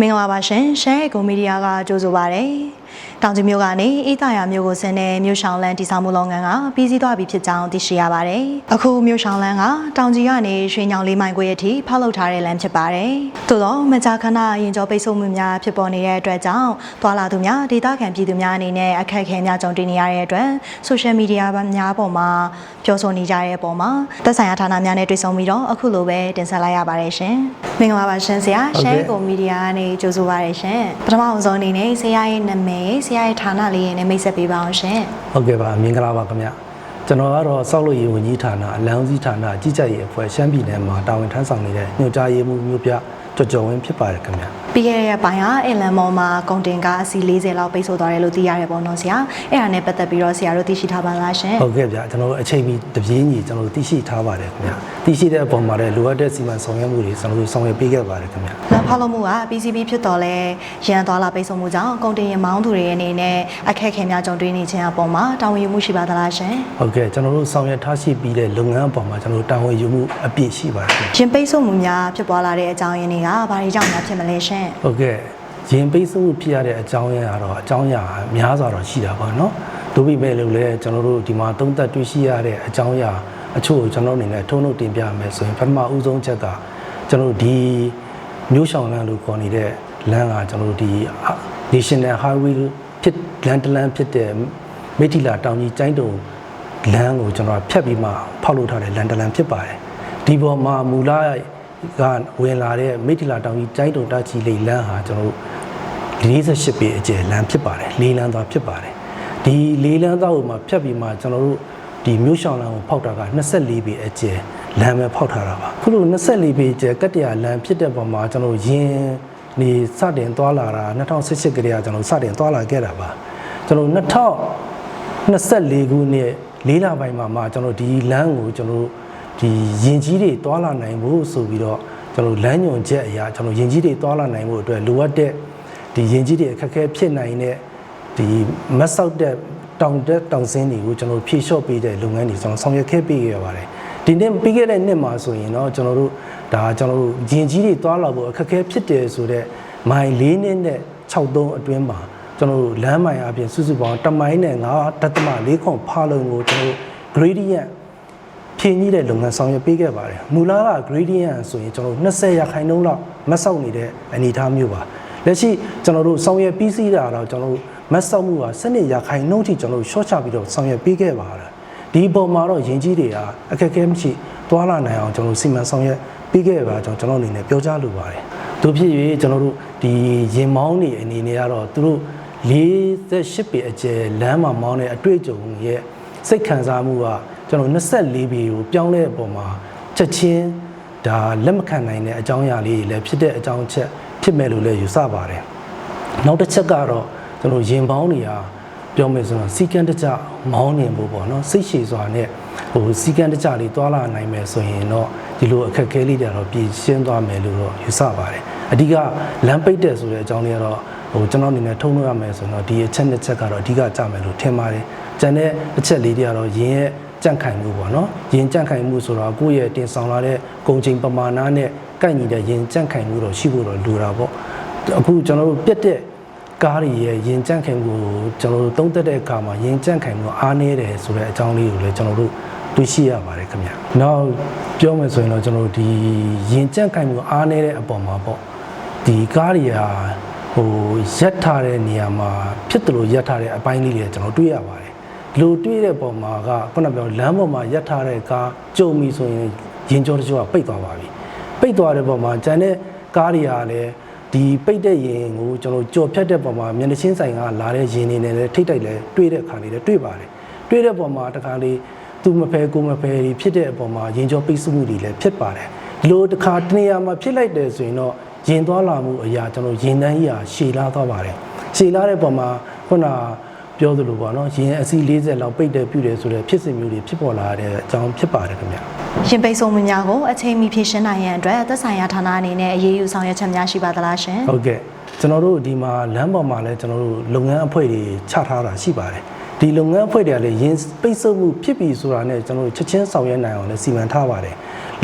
မင်္ဂလာပါရှင်ရှမ်းအေကိုမီဒီယာကကြိုဆိုပါရစေ။တောင်ကြီးမြို့ကနေအေးသာယာမြို့ကိုဆင်းတဲ့မြို့ရှောင်းလန်းတည်ဆောက်မှုလုပ်ငန်းကပြီးစီးသွားပြီဖြစ်ကြောင်းသိရှိရပါတယ်။အခုမြို့ရှောင်းလန်းကတောင်ကြီးကနေရွှေညောင်လေးမိုင်ခွေအထိဖောက်လုပ်ထားတဲ့လမ်းဖြစ်ပါတယ်။သို့တော့မကြာခဏရင်ကျော်ပိတ်ဆို့မှုများဖြစ်ပေါ်နေတဲ့အတွက်ကြောင့်သွာလာသူများဒေသခံပြည်သူများအနေနဲ့အခက်အခဲများကြုံတွေ့နေရတဲ့အတွက်ဆိုရှယ်မီဒီယာများပေါ်မှာပြောဆိုနေကြတဲ့အပေါ်မှာသက်ဆိုင်ရာဌာနများနဲ့တွေ့ဆုံပြီးတော့အခုလိုပဲတင်ဆက်လိုက်ရပါတယ်ရှင်။မင်္ဂလာပါရှင်ဆရာ။ဟုတ်ရှကဲ့မ်းအေကိုမီဒီယာကနေကြိုဆိုပါရရှင်ပထမအောင်ဆုံးအနေနဲ့ဆရာရဲ့နာမည်ဆရာရဲ့ဌာနလေးနဲ့မိတ်ဆက်ပေးပါအောင်ရှင်ဟုတ်ကဲ့ပါမင်္ဂလာပါခင်ဗျကျွန်တော်ကတော့စောက်လို့ရေးဝန်ကြီးဌာနအလံဦးစီးဌာနကြီးကြပ်ရေးအဖွဲ့ရှမ်းပြည်နယ်မှာတာဝန်ထမ်းဆောင်နေတဲ့ညွှန်ကြားရေးမှူးမျိုးပြ ကြော်ကြော်ဝင်းဖြစ်ပါတယ်ခင်ဗျပြီးခဲ့တဲ့ရက်ပိုင်းကအင်လန်မော်မှာကုန်တင်ကားအစီး40လောက်ပိတ်ဆို့သွားတယ်လို့သိရတယ်ပေါ့နော်ဆရာအဲ့ဒါနဲ့ပတ်သက်ပြီးတော့ဆရာတို့သိရှိထားပါလားရှင်ဟုတ်ကဲ့ဗျကျွန်တော်တို့အချိန်မီတပြေးညီကျွန်တော်တို့သိရှိထားပါတယ်ခင်ဗျသိရှိတဲ့အပေါ်မှာလည်းလိုအပ်တဲ့စီမံဆောင်ရွက်မှုတွေကျွန်တော်တို့ဆောင်ရွက်ပေးခဲ့ပါတယ်ခင်ဗျလမ်းဖောက်လို့မှုက PCB ဖြစ်တော်လဲရန်သွားလာပိတ်ဆို့မှုကြောင့်ကုန်တင်ရင်မောင်းသူတွေအနေနဲ့အခက်အခဲများကြုံတွေ့နေခြင်းအပေါ်မှာတာဝန်ယူမှုရှိပါသလားရှင်ဟုတ်ကဲ့ကျွန်တော်တို့ဆောင်ရွက်ထားရှိပြီးတဲ့လုပ်ငန်းအပေါ်မှာကျွန်တော်တို့တာဝန်ယူမှုအပြည့်ရှိပါတယ်ခင်ဗျရင်ပိတ်ဆို့မှုများဖြစ်ပွားလာတဲ့အကြောင်းရင်းတွေကနေတာဘာတွေကြောင့်များဖြစ်မလဲရှင်ဟုတ်ကဲ့ရင်ပိတ်ဆို့ဖြစ်ရတဲ့အကြောင်းရင်းကတော့အကြောင်းအရာများစွာတော့ရှိတာပေါ့နော်ဒို့ပေမဲ့လို့လည်းကျွန်တော်တို့ဒီမှာသုံးသက်တွေ့ရှိရတဲ့အကြောင်းအရာအချို့ကိုကျွန်တော်အနေနဲ့ထုံးထုတ်တင်ပြမယ်ဆိုရင်ပထမဦးဆုံးချက်ကကျွန်တော်ဒီမျိုးဆောင်လမ်းလို့ခေါ်နေတဲ့လမ်းကကျွန်တော်တို့ဒီ National Highway ဖြစ်လမ်းတလမ်းဖြစ်တဲ့မိတိလာတောင်ကြီးကျိုင်းတုံလမ်းကိုကျွန်တော်ဖြတ်ပြီးမှဖောက်လို့ထားတဲ့လမ်းတလမ်းဖြစ်ပါတယ်ဒီပေါ်မှာမူလ ကဝင်လာတဲ့မိထီလာတောင်ကြီးကျိုင်းတုံတာချီလိတ်လမ်းဟာကျွန်တော်တို့48ပေအကျယ်လမ်းဖြစ်ပါတယ်လေးလမ်းသွားဖြစ်ပါတယ်ဒီလေးလမ်းသွားကိုမှဖြတ်ပြီးမှကျွန်တော်တို့ဒီမြို့ရှောင်းလမ်းကိုဖောက်တာက24ပေအကျယ်လမ်းပဲဖောက်ထားတာပါခုလို24ပေအကျယ်ကတ္တရာလမ်းဖြစ်တဲ့ပုံမှာကျွန်တော်ရင်းနေစတင်သွားလာတာ2018ကတည်းကကျွန်တော်စတင်သွားလာခဲ့တာပါကျွန်တော်2024ခုနှစ်လေးလပိုင်းမှာမှကျွန်တော်ဒီလမ်းကိုကျွန်တော် ဒီရင်ကြီးတွေတွာလာနိုင်ဖို့ဆိုပြီးတော့ကျွန်တော်လမ်းညွန်ချက်အရာကျွန်တော်ရင်ကြီးတွေတွာလာနိုင်ဖို့အတွက်လိုအပ်တဲ့ဒီရင်ကြီးတွေအခက်အခဲဖြစ်နိုင်တဲ့ဒီမတ်ဆောက်တဲ့တောင်တက်တောင်စင်းတွေကိုကျွန်တော်ဖြေလျှော့ပေးတဲ့လုပ်ငန်းတွေကျွန်တော်ဆောင်ရွက်ခဲ့ပေးခဲ့ပါတယ်ဒီနှစ်ပြီးခဲ့တဲ့နှစ်မှာဆိုရင်တော့ကျွန်တော်တို့ဒါကျွန်တော်တို့ရင်ကြီးတွေတွားလာဖို့အခက်အခဲဖြစ်တယ်ဆိုတော့မိုင်၄နှစ်နဲ့63အတွင်းမှာကျွန်တော်တို့လမ်းမိုင်အပြင်စုစုပေါင်းတမိုင်းနဲ့9ဒသမ4ခွန်ဖားလုံးကိုကျွန်တော်တို့ gradient ဖြည့်ကြီးတဲ့လုပ်ငန်းဆောင်ရွက်ပေးခဲ့ပါတယ်မူလက gradient ဆိုရင်ကျွန်တော်တို့20ရာခိုင်နှုန်းလောက်မတ်ဆောက်နေတဲ့အနေအထားမျိုးပါလက်ရှိကျွန်တော်တို့ဆောင်ရွက်ပြီးစီးတာတော့ကျွန်တော်တို့မတ်ဆောက်မှုကစနစ်ရာခိုင်နှုန်းထိကျွန်တော်တို့ short ချပြီးတော့ဆောင်ရွက်ပေးခဲ့ပါတယ်ဒီပုံမှာတော့ယင်ကြီးတွေကအခက်အခဲမရှိသွားလာနိုင်အောင်ကျွန်တော်တို့စီမံဆောင်ရွက်ပေးခဲ့ပါကျွန်တော်ကျွန်တော်အနေနဲ့ပြောကြားလိုပါတယ်တို့ဖြစ်၍ကျွန်တော်တို့ဒီရင်မောင်းနေအနေနဲ့ကတော့သူတို့48ပေအကျယ်လမ်းမှာမောင်းတဲ့အတွေ့အကြုံရဲ့စိတ်ခံစားမှုက ကျွန်တော်24ပေကိုပြောင်းလဲတဲ့အပေါ်မှာချက်ချင်းဒါလက်မခံနိုင်တဲ့အကြောင်းအရာလေးတွေလည်းဖြစ်တဲ့အကြောင်းအချက်ဖြစ်မဲ့လို့လည်းယူဆပါတယ်။နောက်တစ်ချက်ကတော့ကျွန်တော်ရင်ပေါင်းတွေကပြောမယ်ဆိုတော့စီကံတကြမောင်းနေဖို့ပေါ့နော်စိတ်ရှည်စွာနဲ့ဟိုစီကံတကြလေးတွာလာနိုင်မယ်ဆိုရင်တော့ဒီလိုအခက်အခဲလေးတွေတော့ပြည်ရှင်းသွားမယ်လို့တော့ယူဆပါတယ်။အဓိကလမ်းပိတ်တယ်ဆိုတဲ့အကြောင်းလေးကတော့ဟိုကျွန်တော်အနေနဲ့ထုံးလို့ရမယ်ဆိုတော့ဒီအချက်နှစ်ချက်ကတော့အဓိကကြမယ်လို့ထင်ပါတယ်။ကျန်တဲ့အချက်လေးတွေကတော့ရင်းရဲ့ ကြန့်ခိုင်မှုပေါ့နော်။ရင်းကြန့်ခိုင်မှုဆိုတော့ကိုယ့်ရဲ့တင်ဆောင်လာတဲ့ကုန်ချိန်ပမာဏနဲ့ကိုက်ညီတဲ့ရင်းကြန့်ခိုင်မှုတော့ရှိဖို့တော့လိုတာပေါ့။အခုကျွန်တော်တို့ပြက်တဲ့ကားတွေရဲ့ရင်ကြန့်ခိုင်မှုကိုကျွန်တော်တို့သုံးသက်တဲ့အခါမှာရင်ကြန့်ခိုင်မှုအားနည်းတယ်ဆိုတဲ့အကြောင်းလေးကိုလည်းကျွန်တော်တို့တွေ့ရှိရပါတယ်ခင်ဗျ။နောက်ပြောမယ်ဆိုရင်တော့ကျွန်တော်တို့ဒီရင်ကြန့်ခိုင်မှုအားနည်းတဲ့အပေါ်မှာပေါ့ဒီကားတွေဟာဟိုရက်ထားတဲ့နေရာမှာဖြစ်တယ်လို့ရက်ထားတဲ့အပိုင်းလေးတွေကျွန်တော်တွေ့ရပါတယ်။ဒီ လိုတွေ့တဲ့ပုံမှာကခုနပြောလမ်းပေါ်မှာရက်ထားတဲ့ကားကြုံပြီဆိုရင်ရင်ကြောတကြောကပိတ်သွားပါပြီ။ပိတ်သွားတဲ့ပုံမှာကျန်တဲ့ကားတွေကလည်းဒီပိတ်တဲ့ရင်ကိုကျွန်တော်ကြော်ဖြတ်တဲ့ပုံမှာမျက်နှာချင်းဆိုင်ကလာတဲ့ရင်တွေနဲ့လည်းထိတ်တိုက်လဲတွေ့တဲ့အခါလေးလည်းတွေ့ပါတယ်။တွေ့တဲ့ပုံမှာတခါလေးသူမဖဲကိုမဖဲဒီဖြစ်တဲ့အပေါ်မှာရင်ကြောပိတ်ဆုမှုတွေလည်းဖြစ်ပါတယ်။ဒီလိုတစ်ခါတနေရာမှာဖြစ်လိုက်တယ်ဆိုရင်တော့ရင်သွားလာမှုအရာကျွန်တော်ရင်တန်းကြီးဟာရှည်လာသွားပါတယ်။ရှည်လာတဲ့ပုံမှာခုန ပြောသလိုပေါ့နော်ရင်အစီ40လောက်ပိတ်တယ်ပြုတယ်ဆိုတဲ့ဖြစ်စဉ်မျိုးတွေဖြစ်ပေါ်လာတဲ့အကြောင်းဖြစ်ပါတယ်ခင်ဗျ။ရင်ပိတ်ဆို့မှုများကိုအချိန်မီဖြေရှင်းနိုင်ရန်အတွက်သက်ဆိုင်ရာဌာနအနေနဲ့အရေးယူဆောင်ရွက်ချက်များရှိပါသလားရှင်ဟုတ်ကဲ့ကျွန်တော်တို့ဒီမှာလမ်းပေါ်မှာလည်းကျွန်တော်တို့လုပ်ငန်းအဖွဲ့တွေချထားတာရှိပါတယ်ဒီလုပ်ငန်းအဖွဲ့တွေကလည်းရင်းပိတ်ဆို့မှုဖြစ်ပြီဆိုတာနဲ့ကျွန်တော်တို့ချက်ချင်းဆောင်ရွက်နိုင်အောင်လည်းစီမံထားပါတယ်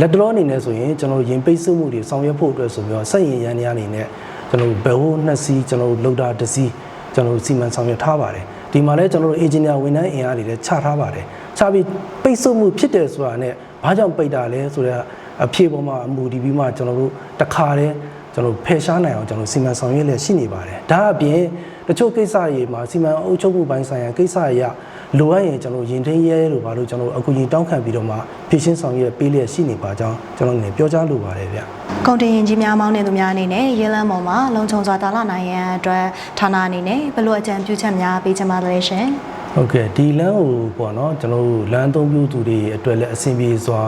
လက်တော်အနေနဲ့ဆိုရင်ကျွန်တော်တို့ရင်းပိတ်ဆို့မှုတွေဆောင်ရွက်ဖို့အတွက်ဆိုပြီးတော့စက်ရင်ရန်တွေအနေနဲ့ကျွန်တော်တို့ဘယ်ဟိုနှစ်စီးကျွန်တော်တို့လောက်တာတစ်စီးကျွန်တော်တို့စီမံဆောင်ရွက်ထားပါတယ် ဒီမှာလည်းကျွန်တော်တို့အင်ဂျင်နီယာဝန်ထမ်းအင်အားတွေလည်းချထားပါတယ်ချပြီးပိတ်ဆို့မှုဖြစ်တယ်ဆိုတာနဲ့ဘာကြောင့်ပိတ်တာလဲဆိုတော့အဖြေပေါ်မှာအမူတည်ပြီးမှကျွန်တော်တို့တခါတည်းကျွန်တော်တို့ဖယ်ရှားနိုင်အောင်ကျွန်တော်တို့စီမံဆောင်ရွက်လျက်ရှိနေပါတယ်ဒါအပြင်တချို့ကိစ္စတွေမှာစီမံအုပ်ချုပ်မှုပိုင်းဆိုင်ရာကိစ္စအရ လိုအပ်ရင်ကျွန်တော်ရင်ထင်းရဲလို့ဘာလို့ကျွန်တော်တို့အခုရင်တောင်းခံပြီးတော့မှဖြည့်ရှင်းဆောင်ရွက်ပေးလျက်ရှိနေပါကြောင်းကျွန်တော်အနေနဲ့ပြောကြားလိုပါတယ်ဗျကုန်တင်ရင်ကြီးများမောင်းနေသူများအနေနဲ့ရဲလမ်းပေါ်မှာလုံခြုံစွာတာလနိုင်ရန်အတွက်ဌာနအနေနဲ့ဘယ်လိုအကြံပြုချက်များပေးချင်ပါသလဲရှင်ဟုတ်ကဲ့ဒီလမ်းကိုပေါ့နော်ကျွန်တော်တို့လမ်းအသုံးပြုသူတွေအတွက်လည်းအဆင်ပြေစွာ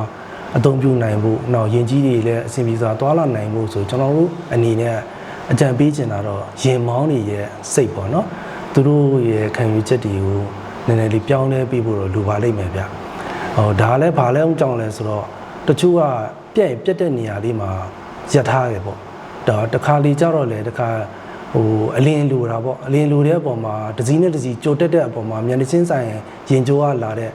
အသုံးပြုနိုင်ဖို့နောက်ယင်ကြီးတွေလည်းအဆင်ပြေစွာသွားလာနိုင်ဖို့ဆိုကျွန်တော်တို့အနေနဲ့အကြံပေးချင်တာတော့ရင်မောင်းတွေရဲ့စိတ်ပေါ့နော်သူတို့ရဲ့ခံယူချက်တွေကို နည်းနည်းလေးပြောင်းလဲပေးဖို့တော့လိုပါလိမ့်မယ်ဗျဟောဒါလည်းဘာလဲအောင်ကြောင်းလဲဆိုတော့တချို့ကပြက်ရင်ပြက်တဲ့နေရာလေးမှာရထားရပေါ့ဒါတခါလေကြတော့လေတခါဟိုအလင်းလိုတာပေါ့အလင်းလိုတဲ့အပေါ်မှာတစ်စီးနဲ့တစ်စီးကြိုတက်တဲ့အပေါ်မှာမြန်ချင်းဆိုင်ရင်ကြိုးကလာတဲ့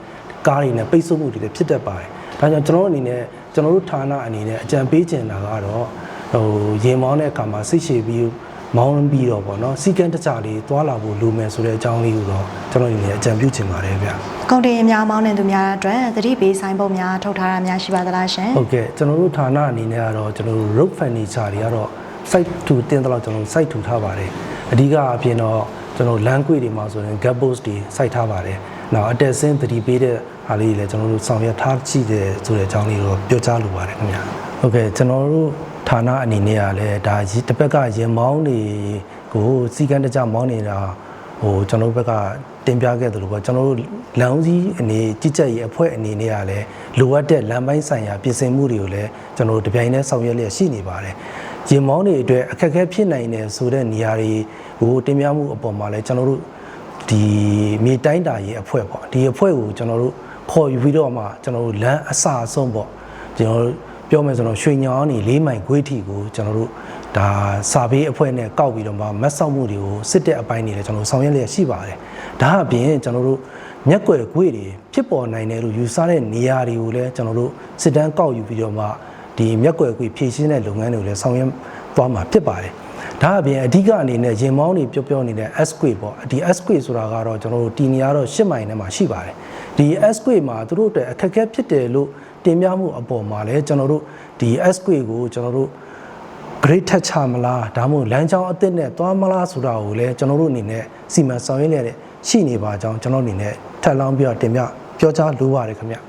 ကားတွေနဲ့ပိတ်ဆို့မှုတွေလည်းဖြစ်တတ်ပါတယ်။ဒါကြောင့်ကျွန်တော်တို့အနေနဲ့ကျွန်တော်တို့ဌာနအနေနဲ့အကြံပေးချင်တာကတော့ဟိုရင်မောင်းတဲ့အခါမှာစိတ်ရှည်ပြီး မောင်းပြီးတော့ပေါ့နော်စီကံတကြလေးသွားလာဖို့လိုမယ်ဆိုတဲ့အကြောင်းလေးကိုတော့ကျွန်တော်အနေနဲ့အကြံပြုချင်ပါတယ်ဗျ။ကုန်တင်ရင်များမောင်းနေသူများအတွက်သတိပေးဆိုင်ပုံများထုတ်ထားတာများရှိပါသလားရှင်ဟုတ်ကဲ့ကျွန်တော်တို့ဌာနအနေနဲ့ကတော့ကျွန်တော်တို့ road furniture တွေကတော့ site to တင်တော့ကျွန်တော်တို့ site to ထားပါတယ်အဓိကအပြင်တော့ကျွန်တော်လမ်းကွေတွေမှာဆိုရင် gap post တွေ site ထားပါတယ်နောက်အတက်ဆင်းသတိပေးတဲ့ဟာလေးတွေလည်းကျွန်တော်တို့ဆောင်ရွက်ထားကြည့်တယ်ဆိုတဲ့အကြောင်းလေးကိုပြောကြားလိုပါတယ်ခင်ဗျာဟုတ်ကဲ့ကျွန်တော်တို့ ဌာနအနေနဲ့ကလည်းဒါတစ်ဘက်ကရင်မောင်းတွေကိုစီကံတကြမောင်းနေတာဟိုကျွန်တော်တို့ဘက်ကတင်ပြခဲ့တယ်လို့ပေါ့ကျွန်တော်တို့လမ်းဦးစီးအနေကြီးကြပ်ရေးအဖွဲ့အနေနဲ့ကလည်းလိုအပ်တဲ့လမ်းပိုင်းဆိုင်ရာပြင်ဆင်မှုတွေကိုလည်းကျွန်တော်တို့တပြိုင်တည်းဆောင်ရွက်လျက်ရှိနေပါတယ်။ရင်မောင်းတွေအတွက်အခက်အခဲဖြစ်နိုင်တယ်ဆိုတဲ့နေရာတွေကိုတင်ပြမှုအပေါ်မှာလည်းကျွန်တော်တို့ဒီမြေတိုင်းတာရေးအဖွဲ့ပေါ့ဒီအဖွဲ့ကိုကျွန်တော်တို့ခေါ်ယူပြီးတော့မှကျွန်တော်တို့လမ်းအစအဆုံးပေါ့ကျွန်တော်တို့ ပြောမယ်ဆိုတော့ရွှေညောင်းနေ၄မိုင်ခွေးထီကိုကျွန်တော်တို့ဒါစာဘေးအဖွဲ့နဲ့ကောက်ပြီးတော့မှမတ်ဆောက်မှုတွေကိုစစ်တဲ့အပိုင်းတွေလည်းကျွန်တော်တို့ဆောင်ရွက်လျက်ရှိပါတယ်။ဒါအပြင်ကျွန်တော်တို့မျက်ကွယ်ခွေးတွေဖြစ်ပေါ်နိုင်တယ်လို့ယူဆတဲ့နေရာတွေကိုလည်းကျွန်တော်တို့စစ်တမ်းကောက်ယူပြီးတော့မှဒီမျက်ကွယ်ခွေးဖြည့်ရှင်းတဲ့လုပ်ငန်းတွေကိုလည်းဆောင်ရွက်သွားမှာဖြစ်ပါတယ်။ဒါအပြင်အဓိကအနေနဲ့ရင်မောင်းတွေပြောပြောနေတဲ့ S quay ပေါ့ဒီ S quay ဆိုတာကတော့ကျွန်တော်တို့တီနီယာတော့၈မိုင်ထဲမှာရှိပါတယ်။ဒီ S quay မှာသူတို့အတွက်အခက်အခဲဖြစ်တယ်လို့ တင်ပြမှုအပေါ်မှာလည်းကျွန်တော်တို့ဒီ S quay ကိုကျွန်တော်တို့ grade ထက်ချမလားဒါမှမဟုတ်လမ်းကြောင်းအသစ်နဲ့သွားမလားဆိုတာကိုလည်းကျွန်တော်တို့အနေနဲ့စီမံဆောင်ရွက်ရတဲ့ရှိနေပါကြောင်းကျွန်တော်အနေနဲ့ထပ်လောင်းပြီးတော့တင်ပြပြောကြားလိုပါတယ်ခင်ဗျ